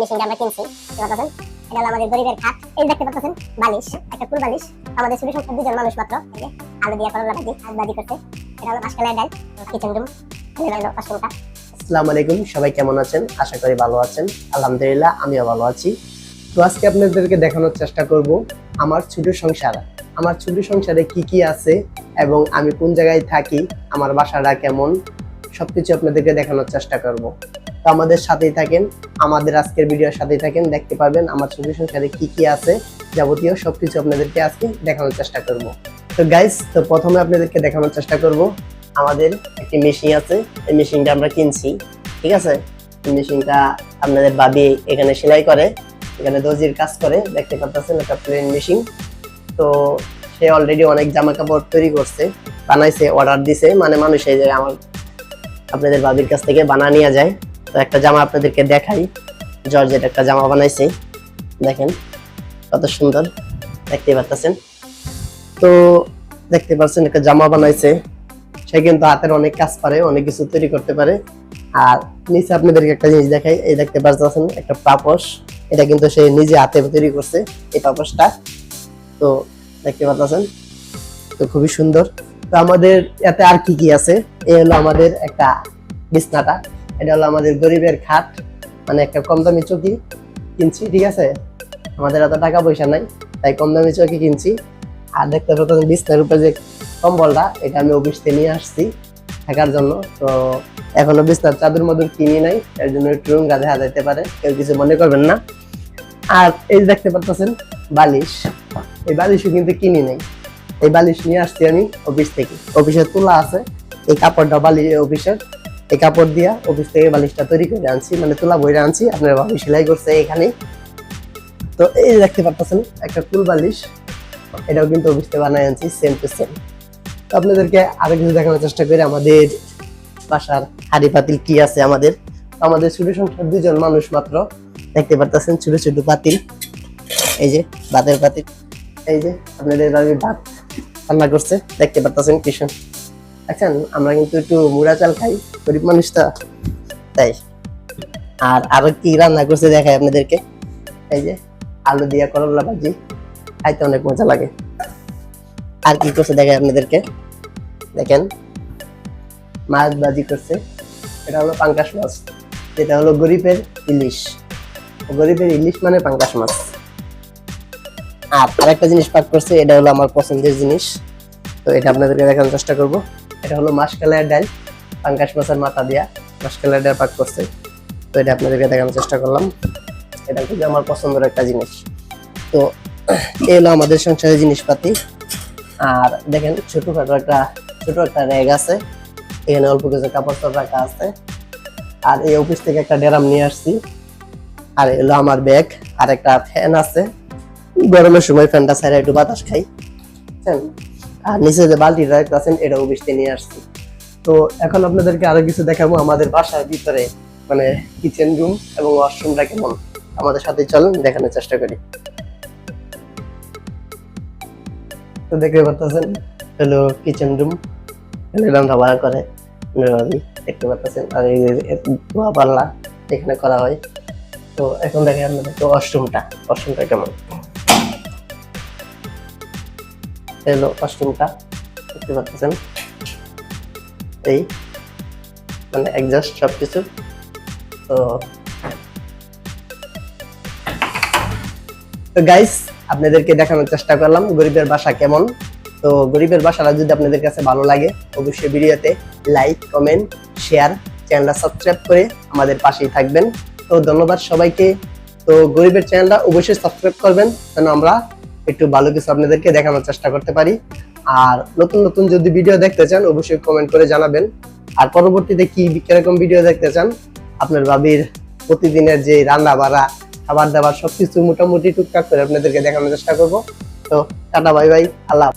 মেশিনটা আমরা কিনছি পাচ্ছেন এটা হলো আমাদের গরিবের খাট। এই দেখতে পাচ্ছেন, বালিশ, একটা ফুল বালিশ। আমাদের ছোট সংখ্যা দুজন মানুষ মাত্র আলু দিয়ে করলা ভাজি আর ভাজি করতে এটা হলো মাসকালের ডাল কিচেন রুম পাঁচশোটা আসসালামু আলাইকুম, সবাই কেমন আছেন? আশা করি ভালো আছেন। আলহামদুলিল্লাহ, আমিও ভালো আছি। তো আজকে আপনাদেরকে দেখানোর চেষ্টা করব আমার ছোট সংসার। আমার ছোট সংসারে কি কি আছে এবং আমি কোন জায়গায় থাকি, আমার বাসাটা কেমন, সবকিছু আপনাদেরকে দেখানোর চেষ্টা করব। তো আমাদের সাথেই থাকেন। আমাদের আজকের ভিডিওর সাথেই থাকেন। দেখতে পাবেন আমার ছোট সংসারে কি কি আছে যাবতীয় সবকিছু আপনাদেরকে আজকে দেখানোর চেষ্টা করব। তো গাইস তো প্রথমে আপনাদেরকে দেখানোর চেষ্টা করব। আমাদের একটি মেশিন আছে। এই মেশিনটা আমরা কিনছি, ঠিক আছে? মেশিনটা আপনাদের বাবি এখানে সেলাই করে, এখানে দর্জির কাজ করে, দেখতে পাচ্ছেন একটা প্লেন মেশিন তো সে অলরেডি অনেক জামা কাপড় তৈরি করছে, বানাইছে অর্ডার দিছে। মানে মানুষ এই জায়গায় আমার আপনাদের বাবির কাছ থেকে বানা নিয়ে যায়। তো একটা জামা আপনাদেরকে দেখাই। জর্জেট একটা জামা বানাইছে। দেখেন, কত সুন্দর। দেখতে পাচ্ছেন তো দেখতে পাচ্ছেন একটা জামা বানাইছে। সে কিন্তু হাতের অনেক কাজ পারে, অনেক কিছু তৈরি করতে পারে। আর নিচে আপনাদেরকে একটা জিনিস দেখাই, এই দেখতে পাচ্ছেন একটা পাপস এটা কিন্তু সে নিজে হাতে তৈরি করছে, এই পাপসটা তো দেখতে পাচ্ছেন তো খুবই সুন্দর। তো আমাদের এতে আর কি কি আছে? এই হলো আমাদের একটা বিছনাটা। এটা হলো আমাদের গরিবের খাট মানে একটা কম দামি চৌকি কিনছি, ঠিক আছে? আমাদের এত টাকা পয়সা নাই, তাই কম দামি চৌকি কিনছি। আর দেখতে পাচ্ছেন বিছনার উপরে যে কম্বলটা, এটা আমি অফিস থেকে নিয়ে আসছি থাকার জন্য। তো এখনও বিছনার চাদর মদুর কিনি নাই, এর জন্য একটু রুম গাধে হাজাইতে পারে, কেউ কিছু মনে করবেন না। আর এই দেখতে পাচ্ছেন বালিশ, এই বালিশও কিন্তু কিনি নাই। এই বালিশ নিয়ে আসছি আমি অফিস থেকে। অফিসের তোলা আছে, এই কাপড়টা বালিশ অফিসের। এই কাপড় দিয়া অফিস থেকে বালিশটা তৈরি করে আনছি মানে তোলা বইরা আনছি, আপনার বাবু সেলাই করছে এখানে। তো এই দেখতে পাচ্ছেন একটা কুল বালিশ, এটাও কিন্তু অফিস থেকে বানাই আনছি সেম টু সেম তো আপনাদেরকে আরও কিছু দেখানোর চেষ্টা করি, আমাদের বাসার হাড়ি পাতিল কি আছে আমাদের। আমাদের ছোট সংখ্যার দুজন মানুষ মাত্র, দেখতে পারতেছেন ছোট ছোট পাতিল। এই যে ভাতের পাতিল, এই যে আপনাদের বাড়ির ভাত রান্না করছে, দেখতে পারতেছেন কিষণ দেখছেন আমরা কিন্তু একটু মুড়া চাল খাই, গরিব মানুষ তো, তাই। আর আরও কি রান্না করছে দেখাই আপনাদেরকে। এই যে, আলু দিয়া করলা ভাজি, খাইতে অনেক মজা লাগে। আর কি করছে দেখাই আপনাদেরকে। দেখেন, মাছ ভাজি করছে। এটা হলো পাঙ্কাশ মাছ। যেটা হলো গরিবের ইলিশ। গরিবের ইলিশ মানে পাঙ্কাশ মাছ। আর আরেকটা জিনিস পাক করছে, এটা হলো আমার পছন্দের জিনিস। তো এটা আপনাদেরকে দেখানোর চেষ্টা করব। এটা হলো মাসকালের ডাল পাঙ্কাশ মাছের মাথা দিয়া মাসকালের ডাল পাক করছে। তো এটা আপনাদেরকে দেখানোর চেষ্টা করলাম। এটা খুবই আমার পছন্দের একটা জিনিস। তো এই হলো আমাদের সংসারের জিনিসপাতি। আর দেখেন ছোটখাটো একটা ছোট একটা র্যাগ আছে। এখানে অল্প কিছু কাপড় রাখা আছে। আর এই অফিস থেকে একটা ড্রাম নিয়ে আসছি। আর এলো আমার ব্যাগ। আর একটা ফ্যান আছে। গরমের সময় ফ্যানটা ছাড়া একটু বাতাস খাই। বুঝছেন? আর নিচে যে বালতিটা একটা আছেন এটা অফিস থেকে নিয়ে আসছি। তো এখন আপনাদেরকে আরও কিছু দেখাবো আমাদের বাসার ভিতরে মানে কিচেন রুম এবং ওয়াশরুমটা কেমন। আমাদের সাথে চলুন, দেখানোর চেষ্টা করি। তো দেখতে পাচ্ছেন, হলো কিচেন রুম এখানে রান্না বাড়া করে ভাবি দেখতে পাচ্ছেন। আর এই ধোয়া পাল্লা, এখানে করা হয়। তো এখন দেখে আপনাদেরকে ওয়াশরুমটা ওয়াশরুমটা কেমন। এলো ওয়াশরুমটা দেখতে পাচ্ছেন? এই মানে একজাস্ট সবকিছু। তো তো গাইস আপনাদেরকে দেখানোর চেষ্টা করলাম, গরিবের বাসা কেমন? তো গরিবের বাসাটা যদি আপনাদের কাছে ভালো লাগে, অবশ্যই ভিডিওতে লাইক কমেন্ট শেয়ার চ্যানেলটা সাবস্ক্রাইব করে আমাদের পাশেই থাকবেন। তো ধন্যবাদ সবাইকে। তো গরিবের চ্যানেলটা অবশ্যই সাবস্ক্রাইব করবেন, যেন আমরা একটু ভালো কিছু আপনাদেরকে দেখানোর চেষ্টা করতে পারি। আর নতুন নতুন যদি ভিডিও দেখতে চান, অবশ্যই কমেন্ট করে জানাবেন। আর পরবর্তীতে কি কীরকম ভিডিও দেখতে চান, আপনার ভাবির প্রতিদিনের যে রান্না বাড়া খাবার দাবার সবকিছু মোটামুটি টুকটাক করে আপনাদেরকে দেখানোর চেষ্টা করব। তো টাটা বাই বাই আল্লাহ।